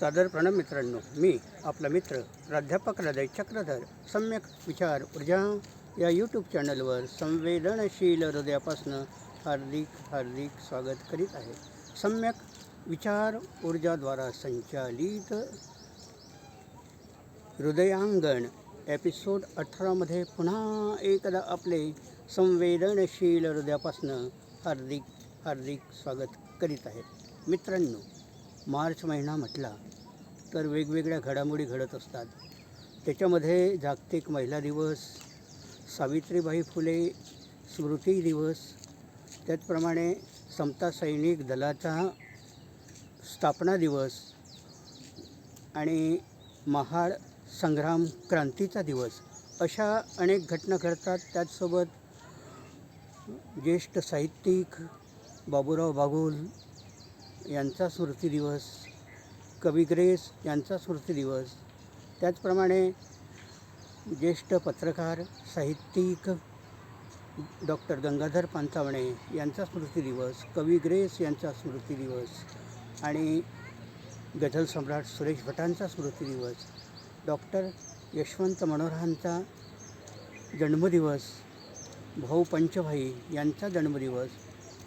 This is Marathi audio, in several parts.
सादर प्रणव मित्रांनो मी आपला मित्र प्राध्यापक हृदय चक्रधर सम्यक विचार ऊर्जा या यूट्यूब चॅनलवर संवेदनशील हृदयापासून हार्दिक हार्दिक स्वागत करीत आहे. सम्यक विचार ऊर्जाद्वारा संचालित हृदयांगण एपिसोड अठरामध्ये पुन्हा एकदा आपले संवेदनशील हृदयापासून हार्दिक हार्दिक स्वागत करीत आहेत मित्रांनो मार्च महिना म्हटला तर वेगवेगळ्या घडामोडी घडत असतात. त्याच्यामध्ये जागतिक महिला दिवस सावित्रीबाई फुले स्मृती दिवस त्याचप्रमाणे समता सैनिक दलाचा स्थापना दिवस आणि महाड संग्राम क्रांतीचा दिवस अशा अनेक घटना घडतात. त्याचसोबत ज्येष्ठ साहित्यिक बाबूराव बागुल यांचा स्मृती दिवस कवी ग्रेस यांचा स्मृती दिवस त्याचप्रमाणे ज्येष्ठ पत्रकार साहित्यिक डॉक्टर गंगाधर पांचावणे यांचा स्मृती दिवस कवी ग्रेस यांचा स्मृती दिवस आणि गझल सम्राट सुरेश भटांचा स्मृती दिवस डॉक्टर यशवंत मनोहरांचा जन्मदिवस भाऊ पंचभाई यांचा जन्मदिवस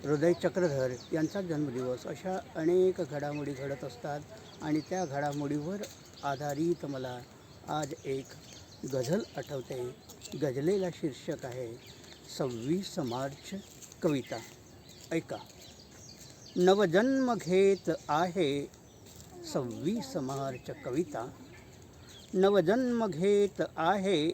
हृदय चक्रधर यांचा जन्मदिवस. अशा अनेक घडामोडी घडत असतात आणि त्या घडामोडीवर आधारित मला आज एक गझल आठवते. गझलेला शीर्षक आहे सव्वीस मार्च कविता. ऐका. नवजन्म घेत आहे सव्वीस मार्च कविता. नवजन्म घेत आहे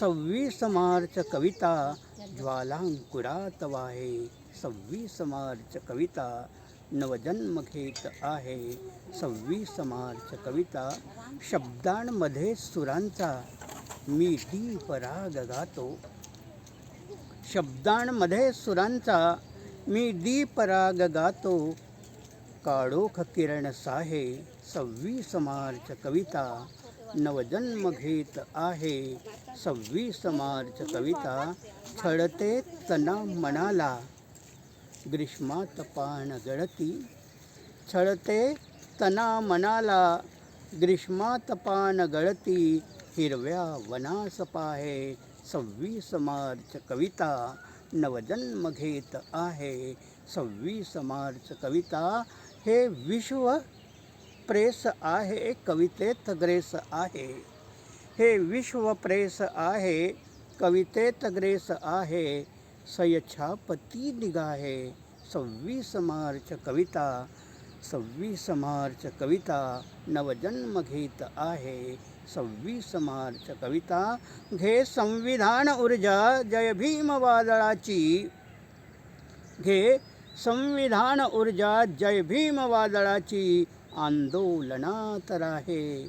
सव्वीस मार्च कविता. ज्वालांकुरात वाहे सव्वीस मार्च कविता नवजन्म घेत आहे. सव्वीस मार्च कविता शब्दांमध्ये सुरांचा मी दीप राग गातो. शब्दांमध्ये सुरांचा मी दीप राग गातो. काळोख किरण साहे सव्वीस मार्च कविता नवजन्म घेत आहे. सव्वीस मार्च कविता छळते तना मनाला ग्रीष्मात पान गळती छळते तना मनाला ग्रीष्मात पान गळती हिरव्या वनास पाहे सव्वीस मार्च कविता नवजन्म घेत आहे। सव्वीस मार्च कविता हे विश्व प्रेस आहे कवितेत ग्रेस आहे। हे विश्व प्रेस आहे कवितेत ग्रेस आहे सयछापती निगाहे सव्वीस मार्च कविता सव्वीस मार्च कविता नवजन्म घेत आहे सव्वीस मार्च कविता घे संविधान ऊर्जा जय भीम वादळाची. घे संविधान ऊर्जा जय भीम वादळाची आंदोलनात राहे.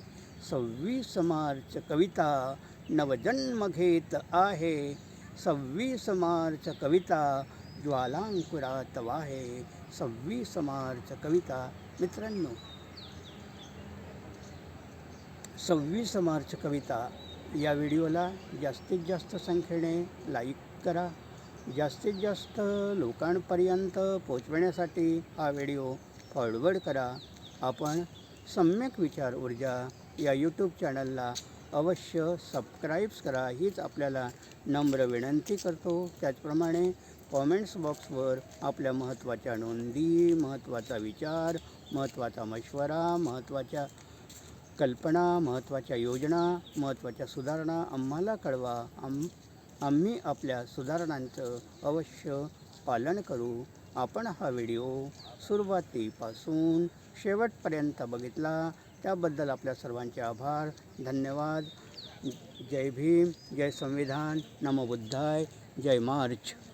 सव्वीस मार्च कविता नवजन्म घेत आहे सव्वीस मार्च कविता ज्वालांकुरात वाहे। सव्वीस मार्च कविता मित्रांनो। सव्वीस मार्च कविता या व्हिडिओला जास्तीत जास्त संख्येने लाईक करा। जास्तीत जास्त लोकांपर्यंत पोचवण्यासाठी हा व्हिडिओ फॉरवर्ड करा। आपण सम्यक विचार ऊर्जा या यूट्यूब चॅनलला अवश्य सबस्क्राईब्स करा. हीच आपल्याला नम्र विनंती करतो. त्याचप्रमाणे कॉमेंट्स बॉक्सवर आपल्या महत्त्वाच्या नोंदी महत्त्वाचा विचार महत्त्वाचा मशवरा महत्त्वाच्या कल्पना महत्त्वाच्या योजना महत्त्वाच्या सुधारणा आम्हाला कळवा. आम आम्ही आपल्या सुधारणांचं अवश्य पालन करू. आपण हा व्हिडिओ सुरुवातीपासून शेवटपर्यंत बघितला. त्याबद्दल आपल्या सर्वांचे आभार. धन्यवाद. जय भीम. जय संविधान. नमो बुद्धाय. जय मार्च.